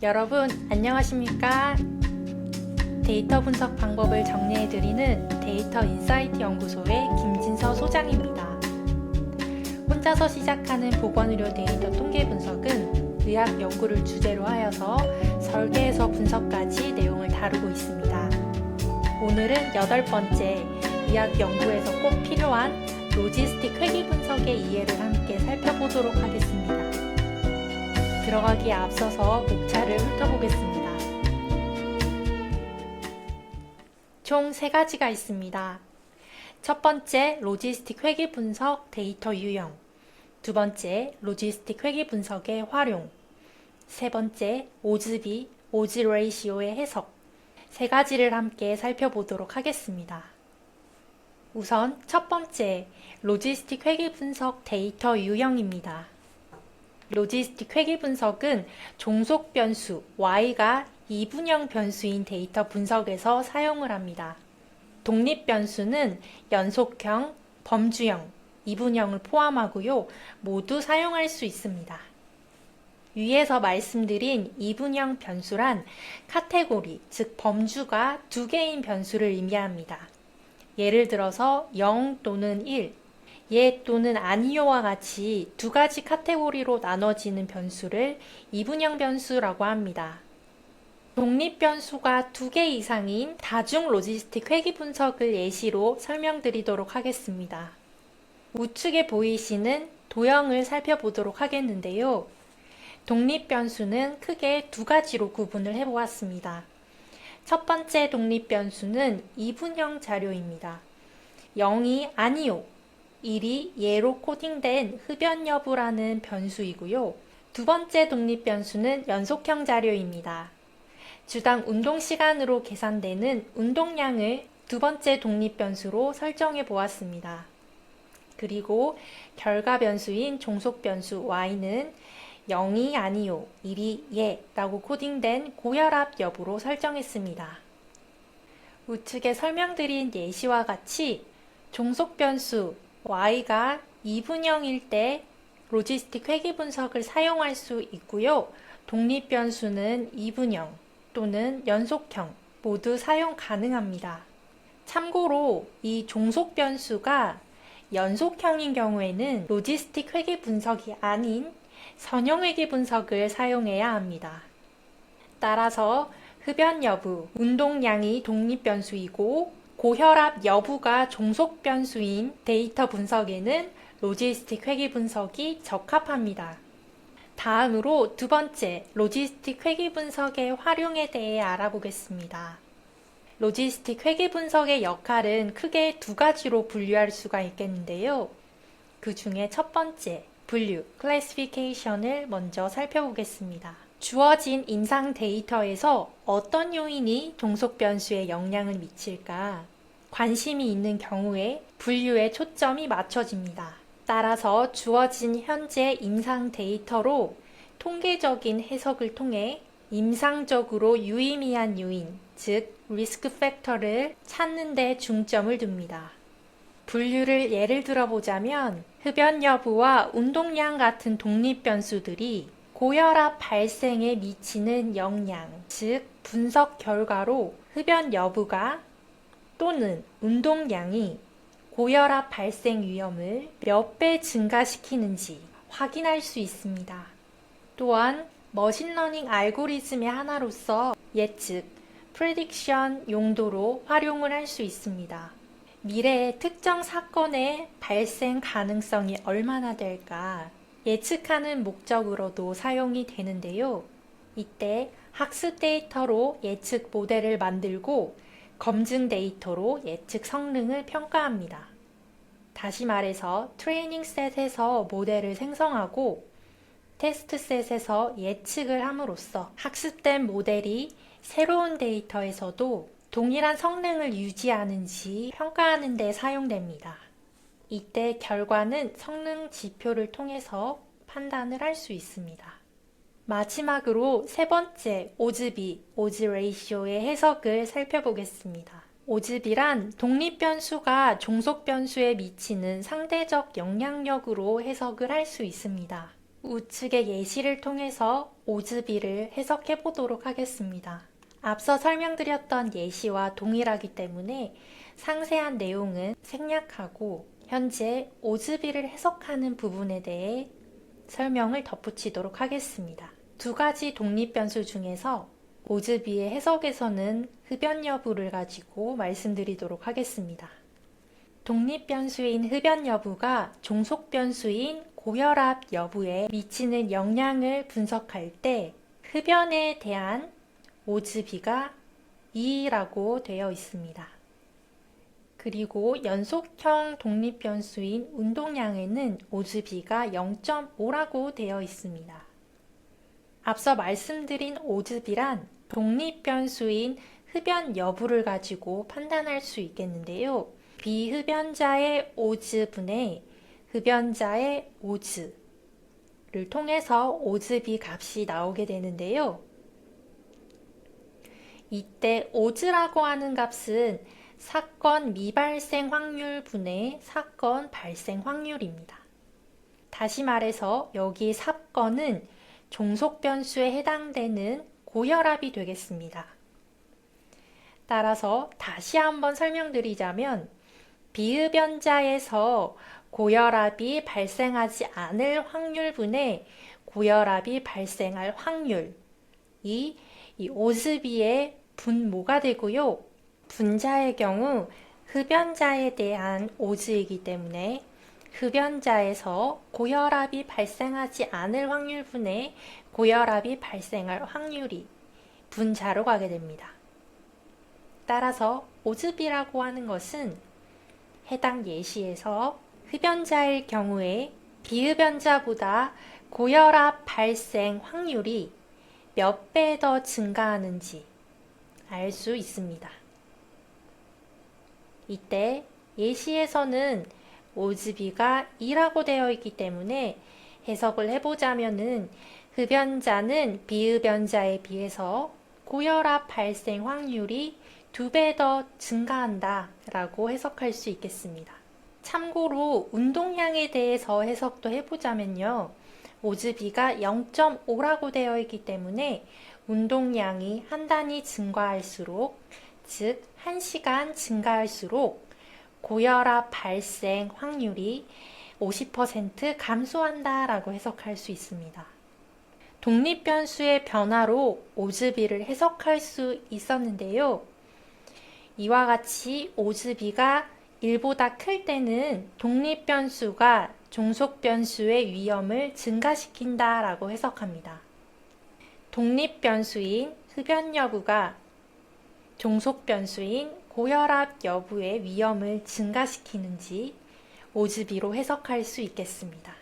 여러분 안녕하십니까? 데이터 분석 방법을 정리해 드리는 데이터 인사이트 연구소의 김진서 소장입니다. 혼자서 시작하는 보건의료 데이터 통계 분석은 의학 연구를 주제로 하여서 설계에서 분석까지 내용을 다루고 있습니다. 오늘은 여덟 번째 의학 연구에서 꼭 필요한 로지스틱 회계 분석의 이해를 함께 살펴보도록 하겠습니다. 들어가기에 앞서서 목차를 훑어보겠습니다. 총세 가지가 있습니다. 첫 번째, 로지스틱 회계 분석 데이터 유형. 두 번째, 로지스틱 회계 분석의 활용. 세 번째, 오즈비, 오즈 레이시오의 해석. 세 가지를 함께 살펴보도록 하겠습니다. 우선 첫 번째, 로지스틱 회계 분석 데이터 유형입니다. 로지스틱 회계 분석은 종속 변수 y가 이분형 변수인 데이터 분석에서 사용을 합니다. 독립 변수는 연속형, 범주형, 이분형을 포함하고요. 모두 사용할 수 있습니다. 위에서 말씀드린 이분형 변수란 카테고리, 즉 범주가 두 개인 변수를 의미합니다. 예를 들어서 0 또는 1, 예 또는 아니요와 같이 두 가지 카테고리로 나눠지는 변수를 이분형 변수라고 합니다. 독립 변수가 두 개 이상인 다중 로지스틱 회계 분석을 예시로 설명드리도록 하겠습니다. 우측에 보이시는 도형을 살펴보도록 하겠는데요. 독립 변수는 크게 두 가지로 구분을 해보았습니다. 첫 번째 독립 변수는 이분형 자료입니다. 0이 아니요, 1이 예로 코딩된 흡연 여부라는 변수이고요. 두 번째 독립 변수는 연속형 자료입니다. 주당 운동 시간으로 계산되는 운동량을 두 번째 독립 변수로 설정해 보았습니다. 그리고 결과 변수인 종속 변수 y는 0이 아니요, 1이 예 라고 코딩된 고혈압 여부로 설정했습니다. 우측에 설명드린 예시와 같이 종속 변수 y가 이분형일 때 로지스틱 회계 분석을 사용할 수 있고요. 독립 변수는 이분형 또는 연속형 모두 사용 가능합니다. 참고로 이 종속 변수가 연속형인 경우에는 로지스틱 회계 분석이 아닌 선형 회계 분석을 사용해야 합니다. 따라서 흡연 여부, 운동량이 독립 변수이고 고혈압 여부가 종속 변수인 데이터 분석에는 로지스틱 회계 분석이 적합합니다. 다음으로 두 번째, 로지스틱 회계 분석의 활용에 대해 알아보겠습니다. 로지스틱 회계 분석의 역할은 크게 두 가지로 분류할 수가 있겠는데요. 그 중에 첫 번째, 분류, 클래시피케이션을 먼저 살펴보겠습니다. 주어진 임상 데이터에서 어떤 요인이 종속 변수에 영향을 미칠까? 관심이 있는 경우에 분류에 초점이 맞춰집니다. 따라서 주어진 현재 임상 데이터로 통계적인 해석을 통해 임상적으로 유의미한 요인, 즉 리스크 팩터를 찾는 데 중점을 둡니다. 분류를 예를 들어 보자면 흡연 여부와 운동량 같은 독립 변수들이 고혈압 발생에 미치는 영향, 즉 분석 결과로 흡연 여부가 또는 운동량이 고혈압 발생 위험을 몇 배 증가시키는지 확인할 수 있습니다. 또한 머신러닝 알고리즘의 하나로서 예측, 프레딕션 용도로 활용을 할 수 있습니다. 미래의 특정 사건의 발생 가능성이 얼마나 될까 예측하는 목적으로도 사용이 되는데요. 이때 학습 데이터로 예측 모델을 만들고 검증 데이터로 예측 성능을 평가합니다. 다시 말해서 트레이닝 셋에서 모델을 생성하고 테스트 셋에서 예측을 함으로써 학습된 모델이 새로운 데이터에서도 동일한 성능을 유지하는지 평가하는 데 사용됩니다. 이때 결과는 성능 지표를 통해서 판단을 할 수 있습니다. 마지막으로 세 번째 오즈비, 오즈 레이시오의 해석을 살펴보겠습니다. 오즈비란 독립 변수가 종속 변수에 미치는 상대적 영향력으로 해석을 할 수 있습니다. 우측의 예시를 통해서 오즈비를 해석해 보도록 하겠습니다. 앞서 설명드렸던 예시와 동일하기 때문에 상세한 내용은 생략하고 현재 오즈비를 해석하는 부분에 대해 설명을 덧붙이도록 하겠습니다. 두 가지 독립변수 중에서 오즈비의 해석에서는 흡연 여부를 가지고 말씀드리도록 하겠습니다. 독립변수인 흡연 여부가 종속변수인 고혈압 여부에 미치는 영향을 분석할 때 흡연에 대한 오즈비가 2라고 되어 있습니다. 그리고 연속형 독립변수인 운동량에는 오즈비가 0.5라고 되어 있습니다. 앞서 말씀드린 오즈비란 독립변수인 흡연 여부를 가지고 판단할 수 있겠는데요. 비흡연자의 오즈분의 흡연자의 오즈를 통해서 오즈비 값이 나오게 되는데요. 이때 오즈라고 하는 값은 사건 미발생 확률 분의 사건 발생 확률입니다. 다시 말해서 여기 사건은 종속 변수에 해당되는 고혈압이 되겠습니다. 따라서 다시 한번 설명드리자면 비흡연자에서 고혈압이 발생하지 않을 확률분의 고혈압이 발생할 확률 이 이 오즈비의 분모가 되고요. 분자의 경우 흡연자에 대한 오즈이기 때문에 흡연자에서 고혈압이 발생하지 않을 확률분의 고혈압이 발생할 확률이 분자로 가게 됩니다. 따라서 오즈비라고 하는 것은 해당 예시에서 흡연자일 경우에 비흡연자보다 고혈압 발생 확률이 몇 배 더 증가하는지 알 수 있습니다. 이때 예시에서는 오즈비가 2라고 되어 있기 때문에 해석을 해보자면은 흡연자는 비흡연자에 비해서 고혈압 발생 확률이 두 배 더 증가한다 라고 해석할 수 있겠습니다. 참고로 운동량에 대해서 해석도 해보자면요. 오즈비가 0.5라고 되어 있기 때문에 운동량이 한 단위 증가할수록 즉 1시간 증가할수록 고혈압 발생 확률이 50% 감소한다라고 해석할 수 있습니다. 독립변수의 변화로 오즈비를 해석할 수 있었는데요. 이와 같이 오즈비가 1보다 클 때는 독립변수가 종속변수의 위험을 증가시킨다라고 해석합니다. 독립변수인 흡연 여부가 종속 변수인 고혈압 여부의 위험을 증가시키는지 오즈비로 해석할 수 있겠습니다.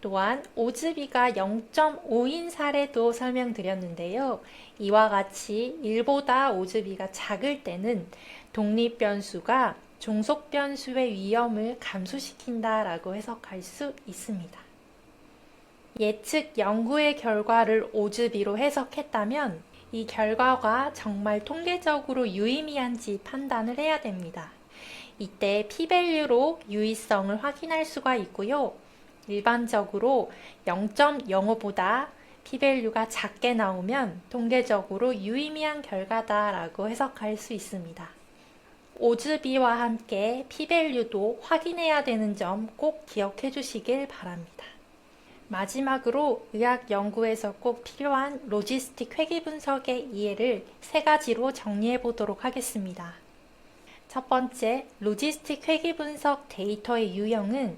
또한 오즈비가 0.5인 사례도 설명드렸는데요. 이와 같이 1보다 오즈비가 작을 때는 독립 변수가 종속 변수의 위험을 감소시킨다라고 해석할 수 있습니다. 예측 연구의 결과를 오즈비로 해석했다면 이 결과가 정말 통계적으로 유의미한지 판단을 해야 됩니다. 이때 p-밸류로 유의성을 확인할 수가 있고요. 일반적으로 0.05보다 p-밸류가 작게 나오면 통계적으로 유의미한 결과다라고 해석할 수 있습니다. 오즈비와 함께 p-밸류도 확인해야 되는 점 꼭 기억해 주시길 바랍니다. 마지막으로 의학 연구에서 꼭 필요한 로지스틱 회계 분석의 이해를 세 가지로 정리해 보도록 하겠습니다. 첫 번째, 로지스틱 회계 분석 데이터의 유형은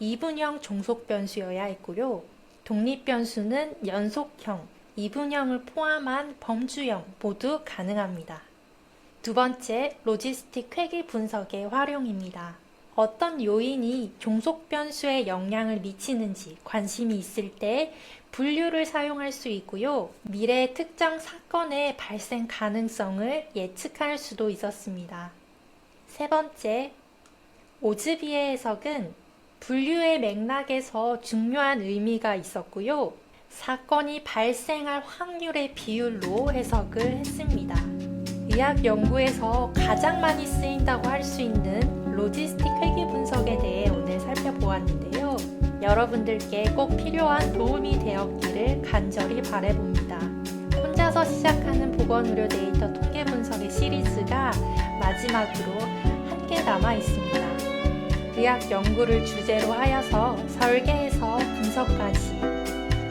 이분형 종속 변수여야 했고요. 독립 변수는 연속형, 이분형을 포함한 범주형 모두 가능합니다. 두 번째, 로지스틱 회계 분석의 활용입니다. 어떤 요인이 종속 변수에 영향을 미치는지 관심이 있을 때 분류를 사용할 수 있고요. 미래 특정 사건의 발생 가능성을 예측할 수도 있었습니다. 세 번째, 오즈비의 해석은 분류의 맥락에서 중요한 의미가 있었고요. 사건이 발생할 확률의 비율로 해석을 했습니다. 의학 연구에서 가장 많이 쓰인다고 할 수 있는 로지스틱 회계 분석에 대해 오늘 살펴보았는데요. 여러분들께 꼭 필요한 도움이 되었기를 간절히 바래봅니다. 혼자서 시작하는 보건의료 데이터 통계 분석의 시리즈가 마지막으로 함께 남아 있습니다. 의학 연구를 주제로 하여서 설계에서 분석까지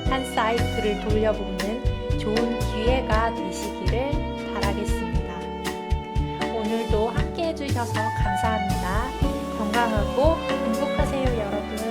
한 사이클을 돌려보는 좋은 기회가 되시기를 바라겠습니다. 오늘도 해주셔서 감사합니다. 건강하고 행복하세요, 여러분.